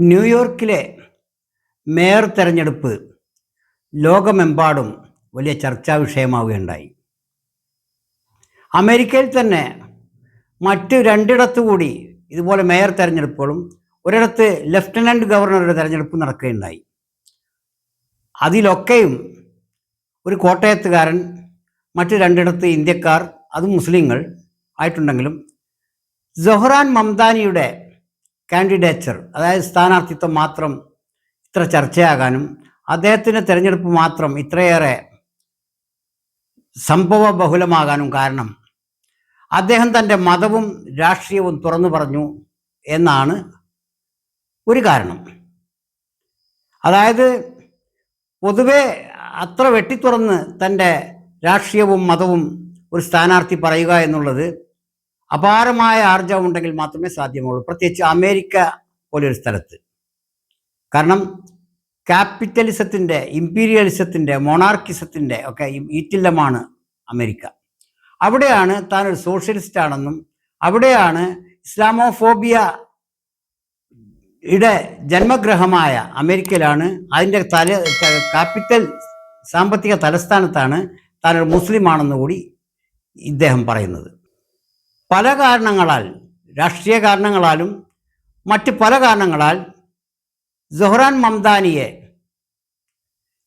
ന്യൂയോർക്കിലെ മേയർ തെരഞ്ഞെടുപ്പ് ലോകമെമ്പാടും വലിയ ചർച്ചാ വിഷയമാവുകയുണ്ടായി. അമേരിക്കയിൽ തന്നെ മറ്റ് രണ്ടിടത്തു കൂടി ഇതുപോലെ മേയർ തെരഞ്ഞെടുപ്പുകളും ഒരിടത്ത് ലെഫ്റ്റനന്റ് ഗവർണറുടെ തെരഞ്ഞെടുപ്പ് നടക്കുകയുണ്ടായി. അതിലൊക്കെയും ഒരു കോട്ടയത്തുകാരൻ മറ്റു രണ്ടിടത്ത് ഇന്ത്യക്കാർ അതും മുസ്ലിങ്ങൾ ആയിട്ടുണ്ടെങ്കിലും ജൊഹ്റാൻ മംദാനിയുടെ കാൻഡിഡേച്ചർ അതായത് സ്ഥാനാർത്ഥിത്വം മാത്രം ഇത്ര ചർച്ചയാകാനും അദ്ദേഹത്തിന്റെ തിരഞ്ഞെടുപ്പ് മാത്രം ഇത്രയേറെ സംഭവ ബഹുലമാകാനും കാരണം അദ്ദേഹം തന്റെ മതവും രാഷ്ട്രീയവും തുറന്നു പറഞ്ഞു എന്നാണ് ഒരു കാരണം. അതായത് പൊതുവെ അത്ര വെട്ടിത്തുറന്ന് തന്റെ രാഷ്ട്രീയവും മതവും ഒരു സ്ഥാനാർത്ഥി പറയുക എന്നുള്ളത് അപാരമായ ആർജവം ഉണ്ടെങ്കിൽ മാത്രമേ സാധ്യമുള്ളൂ പ്രത്യേകിച്ച് അമേരിക്ക പോലൊരു സ്ഥലത്ത്. കാരണം ക്യാപിറ്റലിസത്തിന്റെ ഇമ്പീരിയലിസത്തിന്റെ മൊണാർക്കിസത്തിന്റെ ഒക്കെ ഈറ്റില്ലമാണ് അമേരിക്ക. അവിടെയാണ് താൻ ഒരു സോഷ്യലിസ്റ്റ് ആണെന്നും അവിടെയാണ് ഇസ്ലാമോഫോബിയ യുടെ ജന്മഗ്രഹമായ അമേരിക്കയിലാണ്. അതിന്റെ തല ക്യാപിറ്റൽ സാമ്പത്തിക തലസ്ഥാനത്താണ് താനൊരു മുസ്ലിമാണെന്ന് കൂടി ഇദ്ദേഹം പറയുന്നത്. പല കാരണങ്ങളാൽ രാഷ്ട്രീയ കാരണങ്ങളാലും മറ്റ് പല കാരണങ്ങളാൽ ജൊഹ്റാൻ മംദാനിയെ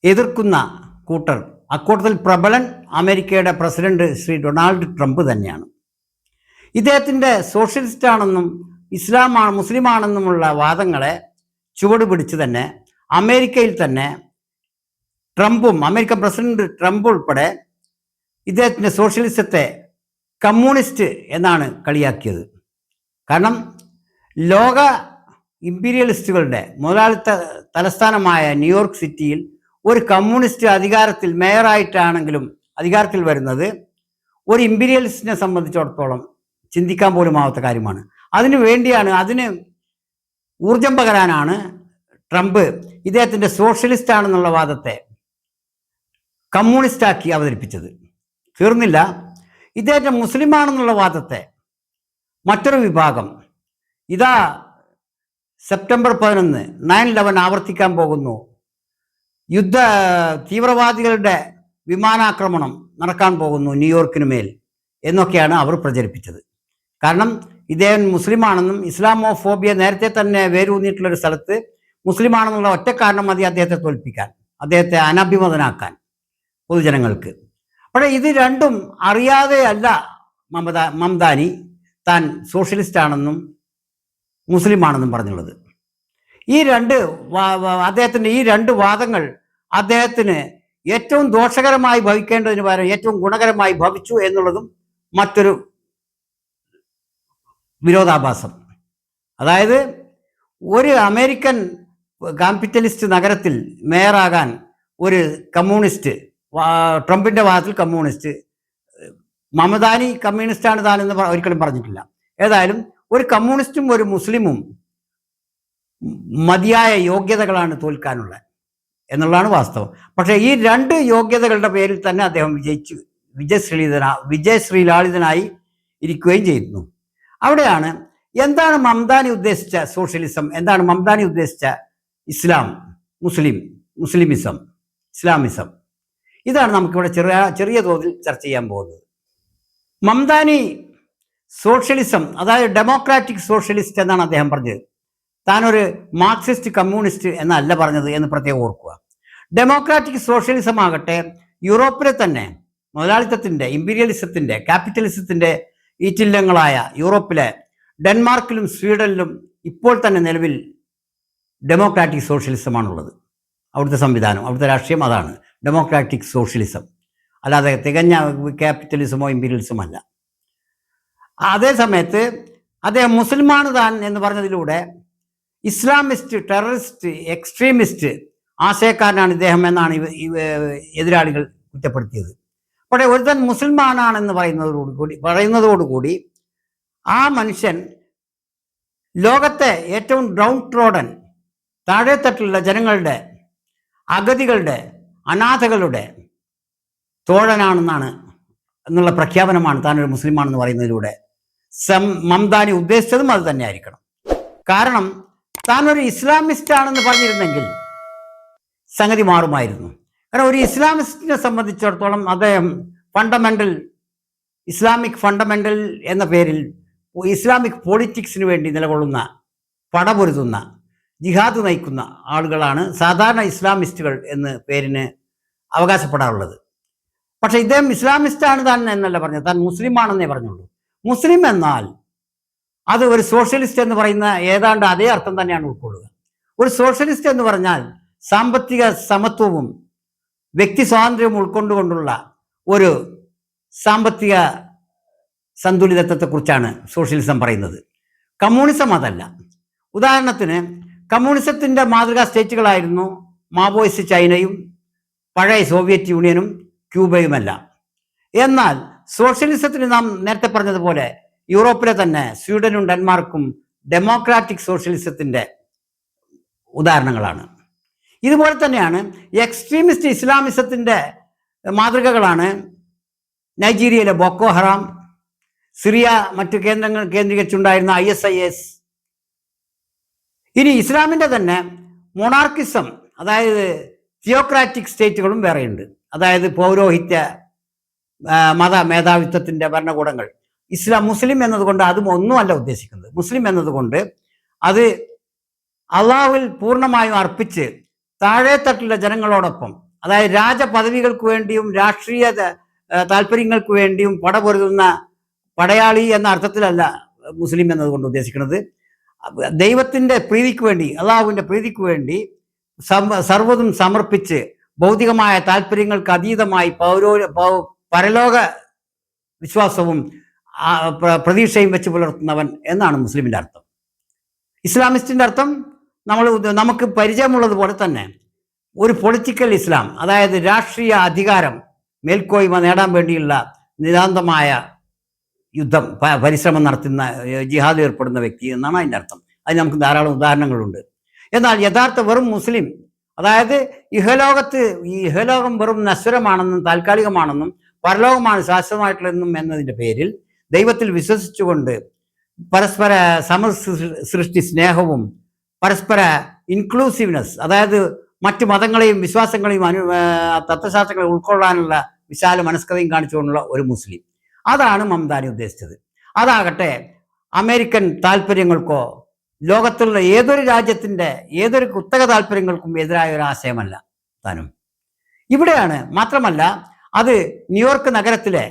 എതിർക്കുന്ന കൂട്ടർ അക്കൂട്ടത്തിൽ പ്രബലൻ അമേരിക്കയുടെ പ്രസിഡന്റ് ശ്രീ ഡൊണാൾഡ് ട്രംപ് തന്നെയാണ്. ഇദ്ദേഹത്തിന്റെ സോഷ്യലിസ്റ്റ് ആണെന്നും ഇസ്ലാമാണ് മുസ്ലിമാണെന്നുമുള്ള വാദങ്ങളെ ചുവട് പിടിച്ച് തന്നെ അമേരിക്കയിൽ തന്നെ ട്രംപും അമേരിക്കൻ പ്രസിഡന്റ് ട്രംപ് ഉൾപ്പെടെ ഇദ്ദേഹത്തിന്റെ സോഷ്യലിസത്തെ കമ്മ്യൂണിസ്റ്റ് എന്നാണ് കളിയാക്കിയത്. കാരണം ലോക ഇമ്പീരിയലിസ്റ്റുകളുടെ മുതലാളിത്ത തലസ്ഥാനമായ ന്യൂയോർക്ക് സിറ്റിയിൽ ഒരു കമ്മ്യൂണിസ്റ്റ് അധികാരത്തിൽ മേയറായിട്ടാണെങ്കിലും അധികാരത്തിൽ വരുന്നത് ഒരു ഇമ്പീരിയലിസ്റ്റിനെ സംബന്ധിച്ചിടത്തോളം ചിന്തിക്കാൻ പോലും ആവാത്ത കാര്യമാണ്. അതിനു വേണ്ടിയാണ് അതിന് ഊർജം പകരാനാണ് ട്രംപ് ഇദ്ദേഹത്തിന്റെ സോഷ്യലിസ്റ്റ് ആണെന്നുള്ള വാദത്തെ കമ്മ്യൂണിസ്റ്റാക്കി അവതരിപ്പിച്ചത്. തീർന്നില്ല. ഇദ്ദേഹത്തെ മുസ്ലിമാണെന്നുള്ള വാദത്തെ മറ്റൊരു വിഭാഗം. ഇതാ സെപ്റ്റംബർ പതിനൊന്ന് നയൻ ലെവൻ ആവർത്തിക്കാൻ പോകുന്നു. യുദ്ധ തീവ്രവാദികളുടെ വിമാനാക്രമണം നടക്കാൻ പോകുന്നു ന്യൂയോർക്കിന് മേൽ എന്നൊക്കെയാണ് അവർ പ്രചരിപ്പിച്ചത്. കാരണം ഇദ്ദേഹം മുസ്ലിമാണെന്നും ഇസ്ലാമോ ഫോബിയ നേരത്തെ തന്നെ വേരൂന്നിട്ടുള്ള ഒരു സ്ഥലത്ത് മുസ്ലിമാണെന്നുള്ള ഒറ്റ കാരണം മതി അദ്ദേഹത്തെ തോൽപ്പിക്കാൻ അദ്ദേഹത്തെ അനഭിമതനാക്കാൻ പൊതുജനങ്ങൾക്ക്. പക്ഷേ ഇത് രണ്ടും അറിയാതെ അല്ല മമത മംദാനി താൻ സോഷ്യലിസ്റ്റ് ആണെന്നും മുസ്ലിമാണെന്നും പറഞ്ഞുള്ളത്. ഈ രണ്ട് അദ്ദേഹത്തിന്റെ ഈ രണ്ട് വാദങ്ങൾ അദ്ദേഹത്തിന് ഏറ്റവും ദോഷകരമായി ഭവിക്കേണ്ടതിന് പകരം ഏറ്റവും ഗുണകരമായി ഭവിച്ചു എന്നുള്ളതും മറ്റൊരു വിരോധാഭാസം. അതായത് ഒരു അമേരിക്കൻ ക്യാപിറ്റലിസ്റ്റ് നഗരത്തിൽ മേയറാകാൻ ഒരു കമ്മ്യൂണിസ്റ്റ് ട്രംപിന്റെ ഭാഗത്തിൽ കമ്മ്യൂണിസ്റ്റ് മമദാനി കമ്മ്യൂണിസ്റ്റാണ് താനെന്ന് ഒരിക്കലും പറഞ്ഞിട്ടില്ല. ഏതായാലും ഒരു കമ്മ്യൂണിസ്റ്റും ഒരു മുസ്ലിമും മതിയായ യോഗ്യതകളാണ് തോൽക്കാനുള്ളത് എന്നുള്ളതാണ് വാസ്തവം. പക്ഷേ ഈ രണ്ട് യോഗ്യതകളുടെ പേരിൽ തന്നെ അദ്ദേഹം വിജയിച്ചു വിജയശ്രീലിതന വിജയശ്രീലാളിതനായി ഇരിക്കുകയും ചെയ്യുന്നു. അവിടെയാണ് എന്താണ് മംദാനി ഉദ്ദേശിച്ച സോഷ്യലിസം എന്താണ് മംദാനി ഉദ്ദേശിച്ച ഇസ്ലാം മുസ്ലിം മുസ്ലിമിസം ഇസ്ലാമിസം? ഇതാണ് നമുക്കിവിടെ ചെറിയ ചെറിയ തോതിൽ ചർച്ച ചെയ്യാൻ പോകുന്നത്. മംദാനി സോഷ്യലിസം അതായത് ഡെമോക്രാറ്റിക് സോഷ്യലിസ്റ്റ് എന്നാണ് അദ്ദേഹം പറഞ്ഞത്. താനൊരു മാർക്സിസ്റ്റ് കമ്മ്യൂണിസ്റ്റ് എന്നല്ല പറഞ്ഞത് എന്ന് പ്രത്യേകം ഓർക്കുക. ഡെമോക്രാറ്റിക് സോഷ്യലിസം ആകട്ടെ യൂറോപ്പിലെ തന്നെ മുതലാളിത്തത്തിന്റെ ഇമ്പീരിയലിസത്തിന്റെ ക്യാപിറ്റലിസത്തിന്റെ ഈറ്റില്ലങ്ങളായ യൂറോപ്പിലെ ഡെൻമാർക്കിലും സ്വീഡനിലും ഇപ്പോൾ തന്നെ നിലവിൽ ഡെമോക്രാറ്റിക് സോഷ്യലിസമാണുള്ളത്. അവിടുത്തെ സംവിധാനം അവിടുത്തെ രാഷ്ട്രീയം അതാണ്. Democratic socialism. അല്ലാതെ തികഞ്ഞ ക്യാപിറ്റലിസമോ ഇമ്പീരിയലിസമോ അല്ല. അതേ സമയത്ത് അദ്ദേഹം മുസ്ലിമാണ് താൻ എന്ന് പറഞ്ഞതിലൂടെ ഇസ്ലാമിസ്റ്റ് ടെററിസ്റ്റ് എക്സ്ട്രീമിസ്റ്റ് ആശയക്കാരനാണ് ഇദ്ദേഹം എന്നാണ് എതിരാളികൾ കുറ്റപ്പെടുത്തിയത്. പക്ഷേ ഒരുത്തൻ മുസ്ലിമാനാണെന്ന് പറയുന്നതോടുകൂടി പറയുന്നതോടുകൂടി ആ മനുഷ്യൻ ലോകത്തെ ഏറ്റവും ഡൗൺ ട്രോഡൻ താഴെത്തട്ടിലുള്ള ജനങ്ങളുടെ അഗതികളുടെ അനാഥകളുടെ തോഴനാണെന്നാണ് എന്നുള്ള പ്രഖ്യാപനമാണ് താനൊരു മുസ്ലിമാണെന്ന് പറയുന്നതിലൂടെ സം മംദാനി ഉദ്ദേശിച്ചതും അത് തന്നെ ആയിരിക്കണം കാരണം താനൊരു ഇസ്ലാമിസ്റ്റ് ആണെന്ന് പറഞ്ഞിരുന്നെങ്കിൽ സംഗതി മാറുമായിരുന്നു. കാരണം ഒരു ഇസ്ലാമിസ്റ്റിനെ സംബന്ധിച്ചിടത്തോളം അദ്ദേഹം ഫണ്ടമെന്റൽ ഇസ്ലാമിക് ഫണ്ടമെന്റൽ എന്ന പേരിൽ ഇസ്ലാമിക് പൊളിറ്റിക്സിന് വേണ്ടി നിലകൊള്ളുന്ന പടപൊരുതുന്ന ജിഹാദ് നയിക്കുന്ന ആളുകളാണ് സാധാരണ ഇസ്ലാമിസ്റ്റുകൾ എന്ന് പേരിന് അവകാശപ്പെടാറുള്ളത്. പക്ഷേ ഇദ്ദേഹം ഇസ്ലാമിസ്റ്റാണ് താൻ എന്നല്ല പറഞ്ഞത്. താൻ മുസ്ലിമാണെന്നേ പറഞ്ഞുള്ളൂ. മുസ്ലിം എന്നാൽ അത് ഒരു സോഷ്യലിസ്റ്റ് എന്ന് പറയുന്ന ഏതാണ്ട് അതേ അർത്ഥം തന്നെയാണ് ഉൾക്കൊള്ളുക. ഒരു സോഷ്യലിസ്റ്റ് എന്ന് പറഞ്ഞാൽ സാമ്പത്തിക സമത്വവും വ്യക്തി സ്വാതന്ത്ര്യവും ഉൾക്കൊണ്ടുകൊണ്ടുള്ള ഒരു സാമ്പത്തിക സന്തുലിതത്വത്തെക്കുറിച്ചാണ് സോഷ്യലിസം പറയുന്നത്. കമ്മ്യൂണിസം അതല്ല. ഉദാഹരണത്തിന് കമ്മ്യൂണിസത്തിന്റെ മാതൃകാ സ്റ്റേറ്റുകളായിരുന്നു മാവോയിസ്റ്റ് ചൈനയും പഴയ സോവിയറ്റ് യൂണിയനും ക്യൂബയുമെല്ലാം. എന്നാൽ സോഷ്യലിസത്തിന് നാം നേരത്തെ പറഞ്ഞതുപോലെ യൂറോപ്പിലെ തന്നെ സ്വീഡനും ഡെൻമാർക്കും ഡെമോക്രാറ്റിക് സോഷ്യലിസത്തിന്റെ ഉദാഹരണങ്ങളാണ്. ഇതുപോലെ തന്നെയാണ് എക്സ്ട്രീമിസ്റ്റ് ഇസ്ലാമിസത്തിന്റെ മാതൃകകളാണ് നൈജീരിയയിലെ ബൊക്കോ ഹറാം സിറിയ മറ്റു കേന്ദ്രങ്ങൾ കേന്ദ്രീകരിച്ചുണ്ടായിരുന്ന ഐ എസ് ഐ എസ് ഇനി ഇസ്ലാമിന്റെ തന്നെ മൊണാർക്കിസം അതായത് തിയോക്രാറ്റിക് സ്റ്റേറ്റുകളും വേറെയുണ്ട്. അതായത് പൗരോഹിത്യ മത മേധാവിത്വത്തിന്റെ ഭരണകൂടങ്ങൾ. ഇസ്ലാം മുസ്ലിം എന്നതുകൊണ്ട് അതും ഒന്നുമല്ല ഉദ്ദേശിക്കുന്നത്. മുസ്ലിം എന്നതുകൊണ്ട് അത് അള്ളാഹുവിൽ പൂർണമായും അർപ്പിച്ച് താഴെത്തട്ടിലെ ജനങ്ങളോടൊപ്പം അതായത് രാജപദവികൾക്ക് വേണ്ടിയും രാഷ്ട്രീയ താല്പര്യങ്ങൾക്ക് വേണ്ടിയും പടപൊരുതുന്ന പടയാളി എന്ന അർത്ഥത്തിലല്ല മുസ്ലിം എന്നതുകൊണ്ട് ഉദ്ദേശിക്കുന്നത്. ദൈവത്തിന്റെ പ്രീതിക്ക് വേണ്ടി അള്ളാഹുവിന്റെ പ്രീതിക്ക് വേണ്ടി സർവതും സമർപ്പിച്ച് ഭൗതികമായ താല്പര്യങ്ങൾക്ക് അതീതമായി പൗരോ പരലോക വിശ്വാസവും പ്രതീക്ഷയും വെച്ച് പുലർത്തുന്നവൻ എന്നാണ് മുസ്ലിമിന്റെ അർത്ഥം. ഇസ്ലാമിസ്റ്റിന്റെ അർത്ഥം നമ്മൾ നമുക്ക് പരിചയമുള്ളതുപോലെ തന്നെ ഒരു പൊളിറ്റിക്കൽ ഇസ്ലാം അതായത് രാഷ്ട്രീയ അധികാരം മേൽക്കോയ്മ നേടാൻ വേണ്ടിയുള്ള നിതാന്തമായ യുദ്ധം പരിശ്രമം നടത്തുന്ന ജിഹാദിൽ ഏർപ്പെടുന്ന വ്യക്തി എന്നാണ് അതിന്റെ അർത്ഥം. അതിന് നമുക്ക് ധാരാളം ഉദാഹരണങ്ങളുണ്ട്. എന്നാൽ യഥാർത്ഥ വെറും മുസ്ലിം അതായത് ഇഹലോകത്ത് ഈ ഇഹലോകം വെറും നശ്വരമാണെന്നും താൽക്കാലികമാണെന്നും പരലോകമാണ് ശാശ്വതമായിട്ടുള്ളതെന്നും എന്നതിന്റെ പേരിൽ ദൈവത്തിൽ വിശ്വസിച്ചുകൊണ്ട് പരസ്പര സമസൃഷ്ടി സ്നേഹവും പരസ്പര ഇൻക്ലൂസീവ്നെസ് അതായത് മറ്റ് മതങ്ങളെയും വിശ്വാസങ്ങളെയും അനു തത്വശാസ്ത്രങ്ങളെ ഉൾക്കൊള്ളാനുള്ള വിശാല മനസ്കതയും കാണിച്ചുകൊണ്ടുള്ള ഒരു മുസ്ലിം. അതാണ് മംദാനി ഉദ്ദേശിച്ചത്. അതാകട്ടെ അമേരിക്കൻ താല്പര്യങ്ങൾക്കോ ലോകത്തുള്ള ഏതൊരു രാജ്യത്തിന്റെ ഏതൊരു കുത്തക താല്പര്യങ്ങൾക്കും എതിരായ ഒരു ആശയമല്ല താനും. ഇവിടെയാണ് മാത്രമല്ല അത് ന്യൂയോർക്ക് നഗരത്തിലെ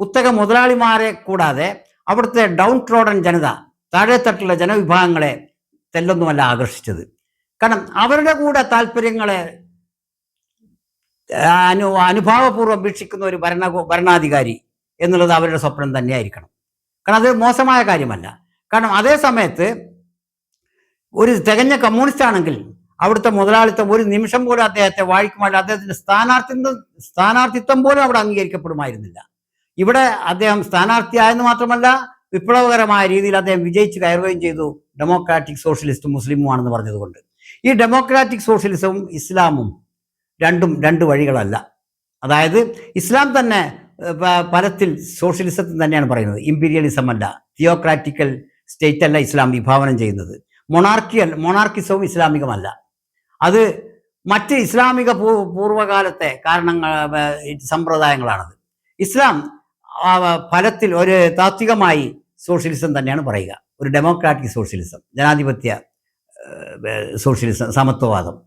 കുത്തക മുതലാളിമാരെ കൂടാതെ അവിടുത്തെ ഡൗൺ ട്രോഡൻ ജനത താഴെത്തട്ടുള്ള ജനവിഭാഗങ്ങളെ തെല്ലൊന്നുമല്ല ആകർഷിച്ചത്. കാരണം അവരുടെ കൂടെ താല്പര്യങ്ങളെ അനു അനുഭാവപൂർവം വീക്ഷിക്കുന്ന ഒരു ഭരണ ഭരണാധികാരി എന്നുള്ളത് അവരുടെ സ്വപ്നം തന്നെയായിരിക്കണം. കാരണം അത് മോശമായ കാര്യമല്ല. കാരണം അതേ സമയത്ത് ഒരു തികഞ്ഞ കമ്മ്യൂണിസ്റ്റ് ആണെങ്കിൽ അവിടുത്തെ മുതലാളിത്തം ഒരു നിമിഷം പോലും അദ്ദേഹത്തെ വാഴിക്കുമായില്ല. അദ്ദേഹത്തിന്റെ സ്ഥാനാർത്ഥിത്വം സ്ഥാനാർത്ഥിത്വം പോലും അവിടെ അംഗീകരിക്കപ്പെടുമായിരുന്നില്ല. ഇവിടെ അദ്ദേഹം സ്ഥാനാർത്ഥിയായെന്ന് മാത്രമല്ല വിപ്ലവകരമായ രീതിയിൽ അദ്ദേഹം വിജയിച്ച് കയറുകയും ചെയ്തു. ഡെമോക്രാറ്റിക് സോഷ്യലിസ്റ്റും മുസ്ലിമുമാണെന്ന് പറഞ്ഞതുകൊണ്ട്. ഈ ഡെമോക്രാറ്റിക് സോഷ്യലിസവും ഇസ്ലാമും രണ്ടും രണ്ട് വഴികളല്ല. അതായത് ഇസ്ലാം തന്നെ ഏഹ്, പ- ഫലത്തിൽ സോഷ്യലിസത്തിൽ തന്നെയാണ് പറയുന്നത്. ഇമ്പീരിയലിസം അല്ല. തിയോക്രാറ്റിക്കൽ സ്റ്റേറ്റ് അല്ല ഇസ്ലാം വിഭാവനം ചെയ്യുന്നത്. മൊണാർക്കിയൽ മൊണാർക്കിസവും ഇസ്ലാമികമല്ല. അത് മറ്റ് ഇസ്ലാമിക പൂ- പൂർവകാലത്തെ കാരണങ്ങൾ സമ്പ്രദായങ്ങളാണത്. ഇസ്ലാം ഫലത്തിൽ ഒരു താത്വികമായി സോഷ്യലിസം തന്നെയാണ് പറയുക. ഒരു ഡെമോക്രാറ്റിക് സോഷ്യലിസം ജനാധിപത്യ സോഷ്യലിസം സമത്വവാദം.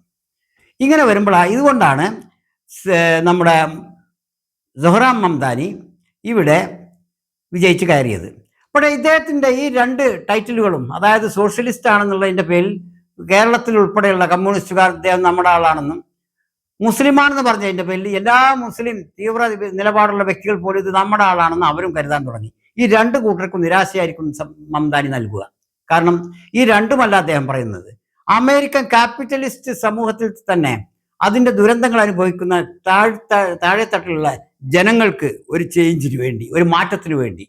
ഇങ്ങനെ വരുമ്പോഴാണ് ഇതുകൊണ്ടാണ് നമ്മുടെ സൊഹറാം മംദാനി ഇവിടെ വിജയിച്ച് കയറിയത്. പക്ഷേ ഇദ്ദേഹത്തിന്റെ ഈ രണ്ട് ടൈറ്റിലുകളും അതായത് സോഷ്യലിസ്റ്റ് ആണെന്നുള്ളതിന്റെ പേരിൽ കേരളത്തിൽ ഉൾപ്പെടെയുള്ള കമ്മ്യൂണിസ്റ്റുകാർ ഇദ്ദേഹം നമ്മുടെ ആളാണെന്നും മുസ്ലിമാണെന്ന് പറഞ്ഞതിന്റെ പേരിൽ എല്ലാ മുസ്ലിം തീവ്ര നിലപാടുള്ള വ്യക്തികൾ പോലും ഇത് നമ്മുടെ ആളാണെന്ന് അവരും കരുതാൻ തുടങ്ങി. ഈ രണ്ട് കൂട്ടർക്കും നിരാശയായിരിക്കും മംദാനി നൽകുക. കാരണം ഈ രണ്ടുമല്ല അദ്ദേഹം പറയുന്നത്. അമേരിക്കൻ ക്യാപിറ്റലിസ്റ്റ് സമൂഹത്തിൽ തന്നെ അതിന്റെ ദുരന്തങ്ങൾ അനുഭവിക്കുന്ന താഴ് താഴെത്തട്ടിലുള്ള ജനങ്ങൾക്ക് ഒരു ചേഞ്ചിന് വേണ്ടി ഒരു മാറ്റത്തിന് വേണ്ടി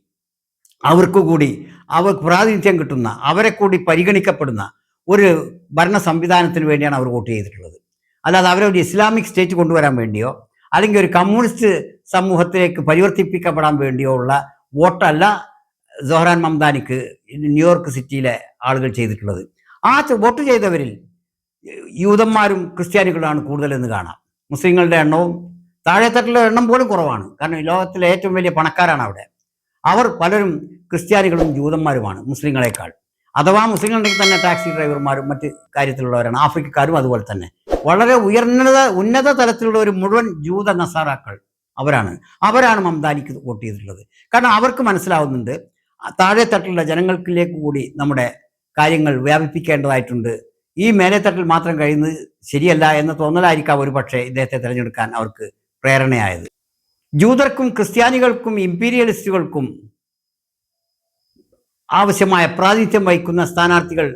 അവർക്ക് കൂടി അവർക്ക് പ്രാതിനിധ്യം കിട്ടുന്ന അവരെ കൂടി പരിഗണിക്കപ്പെടുന്ന ഒരു ഭരണ സംവിധാനത്തിന് വേണ്ടിയാണ് അവർ വോട്ട് ചെയ്തിട്ടുള്ളത്. അല്ലാതെ അവരെ ഒരു ഇസ്ലാമിക് സ്റ്റേറ്റ് കൊണ്ടുവരാൻ വേണ്ടിയോ അല്ലെങ്കിൽ ഒരു കമ്മ്യൂണിസ്റ്റ് സമൂഹത്തിലേക്ക് പരിവർത്തിപ്പിക്കപ്പെടാൻ വേണ്ടിയോ ഉള്ള വോട്ടല്ല സൊഹ്റാൻ മംദാനിക്ക് ന്യൂയോർക്ക് സിറ്റിയിലെ ആളുകൾ ചെയ്തിട്ടുള്ളത്. ആ വോട്ട് ചെയ്തവരിൽ യൂതന്മാരും ക്രിസ്ത്യാനികളാണ് കൂടുതലെന്ന് കാണാം. മുസ്ലിങ്ങളുടെ എണ്ണവും താഴെത്തട്ടിലെ എണ്ണം പോലും കുറവാണ്. കാരണം ഈ ലോകത്തിലെ ഏറ്റവും വലിയ പണക്കാരാണ് അവിടെ. അവർ പലരും ക്രിസ്ത്യാനികളും ജൂതന്മാരുമാണ് മുസ്ലിങ്ങളെക്കാൾ. അഥവാ മുസ്ലിങ്ങളുണ്ടെങ്കിൽ തന്നെ ടാക്സി ഡ്രൈവർമാരും മറ്റ് കാര്യത്തിലുള്ളവരാണ് ആഫ്രിക്കക്കാരും അതുപോലെ തന്നെ. വളരെ ഉയർന്നത ഉന്നത തലത്തിലുള്ള ഒരു മുഴുവൻ ജൂത നസാറാക്കൾ അവരാണ്. അവരാണ് മംദാനിക്ക് വോട്ട് ചെയ്തിട്ടുള്ളത്. കാരണം അവർക്ക് മനസ്സിലാവുന്നുണ്ട് താഴെത്തട്ടിലുള്ള ജനങ്ങൾക്കിലേക്ക് കൂടി നമ്മുടെ കാര്യങ്ങൾ വ്യാപിപ്പിക്കേണ്ടതായിട്ടുണ്ട്. ഈ മേലെത്തട്ടിൽ മാത്രം കഴിയുന്നത് ശരിയല്ല എന്ന തോന്നലായിരിക്കാം ഒരു പക്ഷേ ഇദ്ദേഹത്തെ തിരഞ്ഞെടുക്കാൻ അവർക്ക് പ്രേരണയായത്. ജൂതർക്കും ക്രിസ്ത്യാനികൾക്കും ഇമ്പീരിയലിസ്റ്റുകൾക്കും ആവശ്യമായ പ്രാതിനിധ്യം വഹിക്കുന്ന സ്ഥാനാർത്ഥികൾ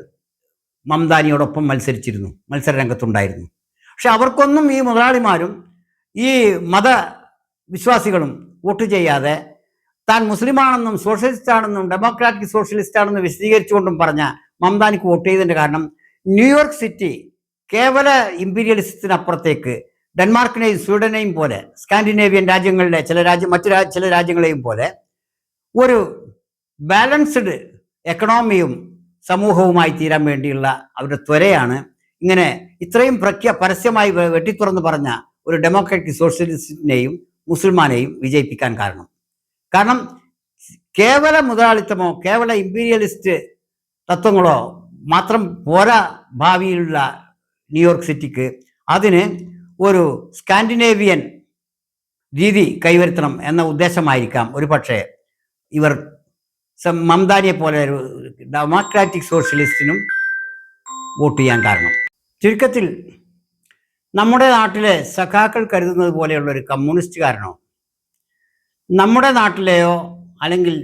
മംദാനിയോടൊപ്പം മത്സരിച്ചിരുന്നു മത്സര രംഗത്തുണ്ടായിരുന്നു പക്ഷെ അവർക്കൊന്നും ഈ മുതലാളിമാരും ഈ മത വിശ്വാസികളും വോട്ട് ചെയ്യാതെ താൻ മുസ്ലിമാണെന്നും സോഷ്യലിസ്റ്റ് ആണെന്നും ഡെമോക്രാറ്റിക് സോഷ്യലിസ്റ്റ് ആണെന്നും വിശദീകരിച്ചുകൊണ്ടും പറഞ്ഞ മംദാനിക്ക് വോട്ട് ചെയ്തതിന്റെ കാരണം ന്യൂയോർക്ക് സിറ്റി കേവല ഇമ്പീരിയലിസത്തിനപ്പുറത്തേക്ക് ഡെൻമാർക്കിനെയും സ്വീഡനെയും പോലെ സ്കാൻഡിനേവിയൻ രാജ്യങ്ങളിലെ ചില രാജ്യം മറ്റു ചില രാജ്യങ്ങളെയും പോലെ ഒരു ബാലൻസ്ഡ് എക്കണോമിയും സമൂഹവുമായി തീരാൻ വേണ്ടിയുള്ള അവരുടെ ത്വരയാണ്. ഇങ്ങനെ ഇത്രയും പ്രഖ്യ പരസ്യമായി വെട്ടിത്തുറന്ന് പറഞ്ഞ ഒരു ഡെമോക്രാറ്റിക് സോഷ്യലിസ്റ്റിനെയും മുസൽമാനെയും വിജയിപ്പിക്കാൻ കാരണം. കാരണം കേവല മുതലാളിത്തമോ കേവല ഇമ്പീരിയലിസ്റ്റ് തത്വങ്ങളോ മാത്രം പോരാ ഭാവിയിലുള്ള ന്യൂയോർക്ക് സിറ്റിക്ക് അതിന് ഒരു സ്കാൻഡിനേവിയൻ രീതി കൈവരുത്തണം എന്ന ഉദ്ദേശമായിരിക്കാം. ഒരു പക്ഷേ ഇവർ മംദാനിയെ പോലെ ഒരു ഡെമോക്രാറ്റിക് സോഷ്യലിസ്റ്റിനും വോട്ട് ചെയ്യാൻ കാരണം. ചുരുക്കത്തിൽ നമ്മുടെ നാട്ടിലെ സഖാക്കൾ കരുതുന്നത് പോലെയുള്ള ഒരു കമ്മ്യൂണിസ്റ്റുകാരനോ നമ്മുടെ നാട്ടിലെയോ അല്ലെങ്കിൽ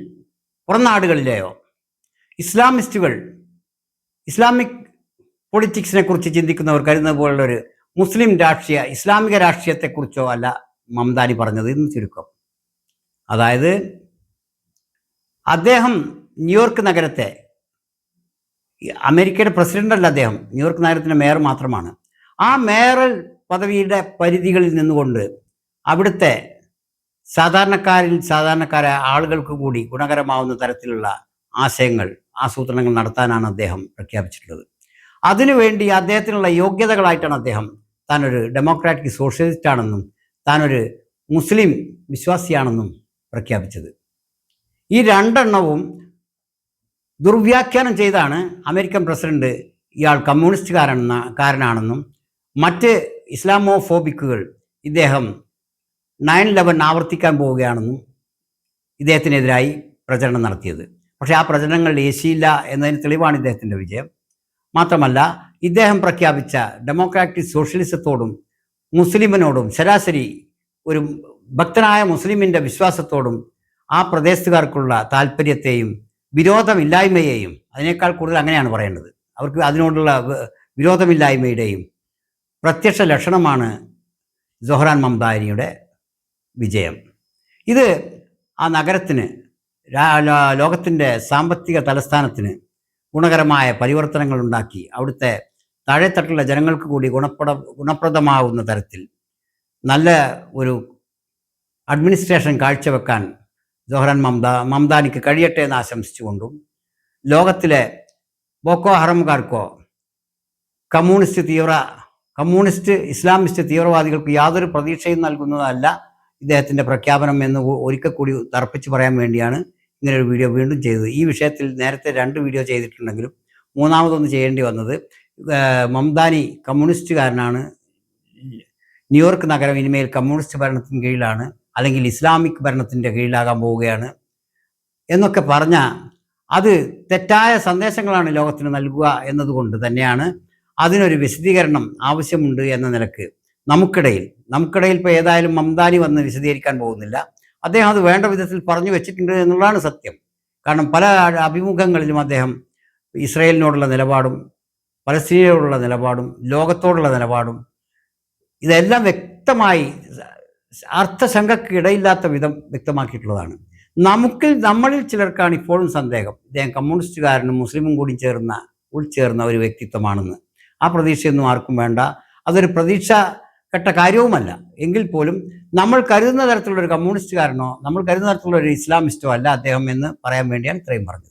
പുറം നാടുകളിലെയോ ഇസ്ലാമിസ്റ്റുകൾ ഇസ്ലാമിക് പൊളിറ്റിക്സിനെ കുറിച്ച് ചിന്തിക്കുന്നവർ കരുതുന്നത് പോലുള്ള ഒരു മുസ്ലിം രാഷ്ട്രീയ ഇസ്ലാമിക രാഷ്ട്രീയത്തെക്കുറിച്ചോ അല്ല മംദാനി പറഞ്ഞത്. എന്ന് ചുരുക്കം. അതായത് അദ്ദേഹം ന്യൂയോർക്ക് നഗരത്തെ അമേരിക്കയുടെ പ്രസിഡന്റ് അല്ല അദ്ദേഹം ന്യൂയോർക്ക് നഗരത്തിന്റെ മേയർ മാത്രമാണ്. ആ മേയറൽ പദവിയുടെ പരിധികളിൽ നിന്നുകൊണ്ട് അവിടുത്തെ സാധാരണക്കാരിൽ സാധാരണക്കാരായ ആളുകൾക്ക് കൂടി ഗുണകരമാവുന്ന തരത്തിലുള്ള ആശയങ്ങൾ ആസൂത്രണങ്ങൾ നടത്താനാണ് അദ്ദേഹം പ്രഖ്യാപിച്ചിട്ടുള്ളത്. അതിനുവേണ്ടി അദ്ദേഹത്തിനുള്ള യോഗ്യതകളായിട്ടാണ് അദ്ദേഹം താനൊരു ഡെമോക്രാറ്റിക് സോഷ്യലിസ്റ്റ് ആണെന്നും താനൊരു മുസ്ലിം വിശ്വാസിയാണെന്നും പ്രഖ്യാപിച്ചത്. ഈ രണ്ടെണ്ണവും ദുർവ്യാഖ്യാനം ചെയ്താണ് അമേരിക്കൻ പ്രസിഡന്റ് ഇയാൾ കമ്മ്യൂണിസ്റ്റുകാരെന്ന കാരനാണെന്നും മറ്റ് ഇസ്ലാമോ ഫോബിക്കുകൾ ഇദ്ദേഹം നയൻ ലെവൻ ആവർത്തിക്കാൻ പോവുകയാണെന്നും ഇദ്ദേഹത്തിനെതിരായി പ്രചരണം നടത്തിയത്. പക്ഷേ ആ പ്രചരണങ്ങൾ ഏശിയില്ല എന്നതിന് തെളിവാണ് ഇദ്ദേഹത്തിന്റെ വിജയം. മാത്രമല്ല ഇദ്ദേഹം പ്രഖ്യാപിച്ച ഡെമോക്രാറ്റിക് സോഷ്യലിസത്തോടും മുസ്ലിമിനോടും ശരാശരി ഒരു ഭക്തനായ മുസ്ലിമിന്റെ വിശ്വാസത്തോടും ആ പ്രദേശത്തുകാർക്കുള്ള താല്പര്യത്തെയും വിരോധമില്ലായ്മയെയും അതിനേക്കാൾ കൂടുതൽ അങ്ങനെയാണ് പറയേണ്ടത്. അവർക്ക് അതിനോടുള്ള വിരോധമില്ലായ്മയുടെയും പ്രത്യക്ഷ ലക്ഷണമാണ് ജൊഹ്റാൻ മംദാരിയുടെ വിജയം. ഇത് ആ നഗരത്തിന് ലോകത്തിന്റെ സാമ്പത്തിക തലസ്ഥാനത്തിന് ഗുണകരമായ പരിവർത്തനങ്ങൾ ഉണ്ടാക്കി അവിടുത്തെ താഴെത്തട്ടുള്ള ജനങ്ങൾക്ക് കൂടി ഗുണപ്പെട ഗുണപ്രദമാവുന്ന തരത്തിൽ നല്ല ഒരു അഡ്മിനിസ്ട്രേഷൻ കാഴ്ചവെക്കാൻ ജോഹറാൻ മംദ മംദാനിക്ക് കഴിയട്ടെ എന്ന് ആശംസിച്ചുകൊണ്ടും ലോകത്തിലെ ബോക്കോ ഹറംകാർക്കോ കമ്മ്യൂണിസ്റ്റ് തീവ്ര കമ്മ്യൂണിസ്റ്റ് ഇസ്ലാമിസ്റ്റ് തീവ്രവാദികൾക്ക് യാതൊരു പ്രതീക്ഷയും നൽകുന്നതല്ല ഇദ്ദേഹത്തിന്റെ പ്രഖ്യാപനം എന്ന് ഒരിക്കൽ കൂടി തർപ്പിച്ച് പറയാൻ വേണ്ടിയാണ് ഇങ്ങനെ ഒരു വീഡിയോ വീണ്ടും ചെയ്തത്. ഈ വിഷയത്തിൽ നേരത്തെ രണ്ട് വീഡിയോ ചെയ്തിട്ടുണ്ടെങ്കിലും മൂന്നാമതൊന്ന് ചെയ്യേണ്ടി വന്നത് മംദാനി കമ്മ്യൂണിസ്റ്റുകാരനാണ്. ന്യൂയോർക്ക് നഗരം ഇനിമേൽ കമ്മ്യൂണിസ്റ്റ് ഭരണത്തിന് കീഴിലാണ് അല്ലെങ്കിൽ ഇസ്ലാമിക് ഭരണത്തിന്റെ കീഴിലാകാൻ പോവുകയാണ് എന്നൊക്കെ പറഞ്ഞ അത് തെറ്റായ സന്ദേശങ്ങളാണ് ലോകത്തിന് നൽകുക എന്നതുകൊണ്ട് തന്നെയാണ് അതിനൊരു വിശദീകരണം ആവശ്യമുണ്ട് എന്ന നിലയ്ക്ക് നമുക്കിടയിൽ. നമുക്കിടയിൽ ഇപ്പോൾ ഏതായാലും മംദാനി വന്ന് വിശദീകരിക്കാൻ പോകുന്നില്ല. അദ്ദേഹം അത് വേണ്ട വിധത്തിൽ പറഞ്ഞു വെച്ചിട്ടുണ്ട് എന്നുള്ളതാണ് സത്യം. കാരണം പല അഭിമുഖങ്ങളിലും അദ്ദേഹം ഇസ്രയേലിനോടുള്ള നിലപാടും പലസ്തീനയോടുള്ള നിലപാടും ലോകത്തോടുള്ള നിലപാടും ഇതെല്ലാം വ്യക്തമായി അർത്ഥശങ്കക്ക് ഇടയില്ലാത്ത വിധം വ്യക്തമാക്കിയിട്ടുള്ളതാണ്. നമുക്ക് നമ്മളിൽ ചിലർക്കാണ് ഇപ്പോഴും സന്ദേഹം. ഇദ്ദേഹം കമ്മ്യൂണിസ്റ്റുകാരനും മുസ്ലിമും കൂടി ചേർന്ന ഉൾച്ചേർന്ന ഒരു വ്യക്തിത്വമാണെന്ന്. ആ പ്രതീക്ഷയൊന്നും ആർക്കും വേണ്ട. അതൊരു പ്രതീക്ഷ കെട്ട കാര്യവുമല്ല. എങ്കിൽ പോലും നമ്മൾ കരുതുന്ന തരത്തിലുള്ള ഒരു കമ്മ്യൂണിസ്റ്റുകാരനോ നമ്മൾ കരുതുന്ന തരത്തിലുള്ള ഒരു ഇസ്ലാമിസ്റ്റോ അല്ല അദ്ദേഹം എന്ന് പറയാൻ വേണ്ടിയാണ് ഇത്രയും പറഞ്ഞത്